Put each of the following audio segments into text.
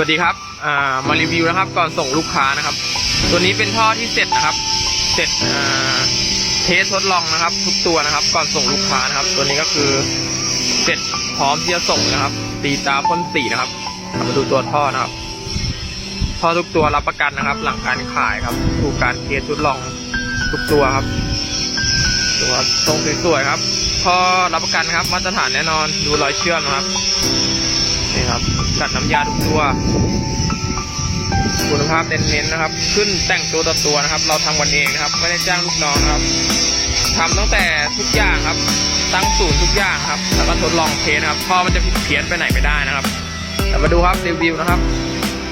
วัสดีครับอ่ามารีวิวนะครับ ก่อนส่งลูกค้านะครับ ตัวนี้เป็นท่อที่เสร็จนะครับ เสร็จอ่าเทสทดลองนะครับ ทุกตัวนะครับ ก่อนส่งลูกค้านะครับ ตัวนี้ก็คือเสร็จพร้อมที่จะส่งนะครับ ตีตาพ่นสีนะครับมาดูตัวท่อนะครับ ท่อทุกตัวรับประกันนะครับ หลังการขายครับถูกการเทสทดลองทุกตัวครับตัวทรงสวยๆครับท่อรับประกันครับ มาตรฐานแน่นอนดูรอยเชื่อมนะครับ นี่ครับกัดน้ำยาทุกตัว คุณภาพเน้นๆนะครับ ขึ้นแต่งตัวต่อตัวนะครับ เราทำกันเองนะครับ ไม่ได้จ้างลูกน้องนะครับทำตั้งแต่ทุกอย่างครับ ตั้งศูนย์ทุกอย่างครับ แล้วก็ทดลองเทสนะครับท่อมันจะผิดเพี้ยนไปไหนไม่ได้นะครับแต่มาดูครับรีวิวนะครับ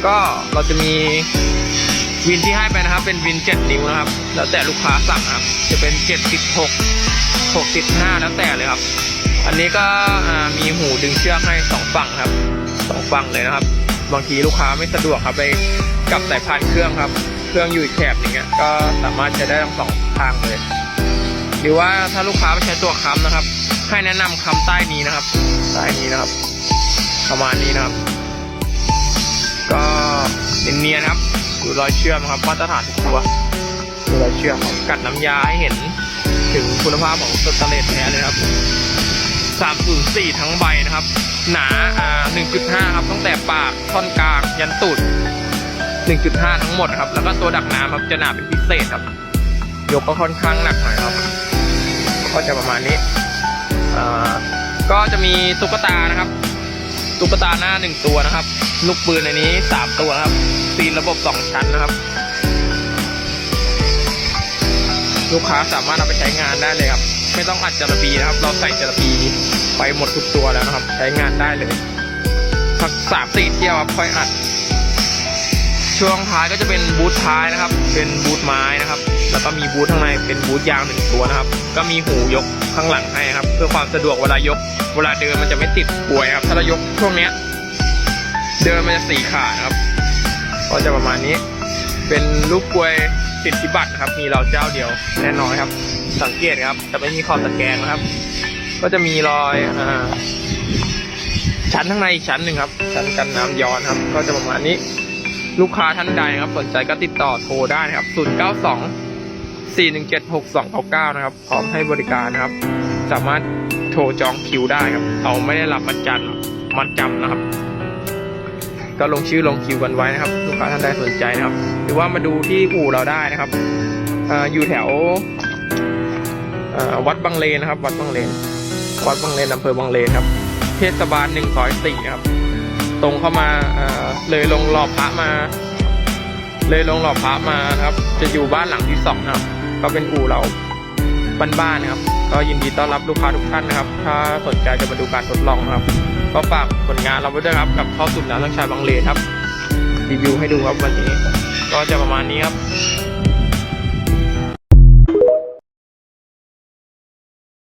ก็เราจะมีวินที่ให้ไปนะครับ เป็นวิน 7 นิ้วนะครับ แล้วแต่ลูกค้าสั่งครับ จะเป็น 7 10 6 6 10 5แล้วแต่เลยครับ อันนี้ก็มีหูดึงเชือกให้สองฝั่งครับสองฝั่งเลยนะครับ บางทีลูกค้าไม่สะดวกครับไปกับสายพานเครื่องครับ เครื่องอยู่อีกแถบอย่างเงี้ยก็สามารถใช้ได้ทั้งสองทางเลย หรือว่าถ้าลูกค้าไม่ใช้ตัวค้ำนะครับ ให้แนะนำค้ำใต้นี้นะครับ ใต้นี้นะครับ ประมาณนี้นะครับ ก็เนียนๆครับดูรอยเชื่อมครับมาตรฐานทุกตัวดูรอยเชื่อมกัดน้ำยาให้เห็นถึงคุณภาพของสแตเลสแท้เลยครับ 304 ทั้งใบนะครับ หนาอ่า1.5 ครับตั้งแต่ปากท่อนกลางยันตูด1.5 ทั้งหมดครับ แล้วก็ตัวดักน้ำครับจะหนาเป็นพิเศษครับ ยกก็ค่อนข้างหนักหน่อยครับ ก็จะประมาณนี้อ่าก็จะมีตุ๊กตานะครับตุ๊กตาหน้าหนึ่งตัวนะครับ ลูกปืนในนี้สามตัวครับซีนระบบสองชั้นนะครับ ลูกค้าสามารถเอาไปใช้งานได้เลยครับไม่ต้องอัดจระบีนะครับ เราใส่จระบีไปหมดทุกตัวแล้วนะครับ ใช้งานได้เลยสักสามสี่เที่ยวครับค่อยอัด ช่วงท้ายก็จะเป็นบูทท้ายนะครับ เป็นบูทไม้นะครับ แล้วก็มีบูทข้างในเป็นบูทยางหนึ่งตัวนะครับ ก็มีหูยกข้างหลังให้ครับ เพื่อความสะดวกเวลายก เวลาเดินมันจะไม่ติดป่วยครับ ถ้าเรายกช่วงเนี้ย เดินมันจะสี่ขานะครับ ก็จะประมาณนี้ เป็นลูกกลวย สิทธิบัตรนะครับ มีเราเจ้าเดียวแน่นอนครับ สังเกตครับ จะไม่มีขอบตะแกรงนะครับ ก็จะมีรอยอ่าชั้นข้างในอีกชั้นหนึ่งครับ ชั้นกันน้ำย้อนครับ ก็จะประมาณนี้ ลูกค้าท่านใดครับ สนใจก็ติดต่อโทรได้นะครับ 092 417 6299 นะครับ พร้อมให้บริการนะครับ สามารถโทรจองคิวได้ครับ เราไม่ได้รับประจันมันจำนะครับ ก็ลงชื่อลงคิวกันไว้นะครับ ลูกค้าท่านใดสนใจนะครับ หรือว่ามาดูที่อู่เราได้นะครับออยู่แถววัดบางเลนนะครับ วัดบางเลน วัดบางเลนอำเภอบางเลนครับ เทศบาลหนึ่งซอยสี่ครับ ตรงเข้ามาาเลยลงหล่อพระมา เลยลงหล่อพระมานะครับ จะอยู่บ้านหลังที่สองนะครับ ก็เป็นอู่เราบ้านๆนะครับ ก็ยินดีต้อนรับลูกค้าทุกท่านนะครับ ถ้าสนใจจะมาดูการทดลองนะครับ ก็ฝากผลงานเราไว้ด้วยครับ กับข้อสุดแล้ำทั้งชายบางเลนครับ รีวิวให้ดูครับวันนี้ ก็จะประมาณนี้ครับ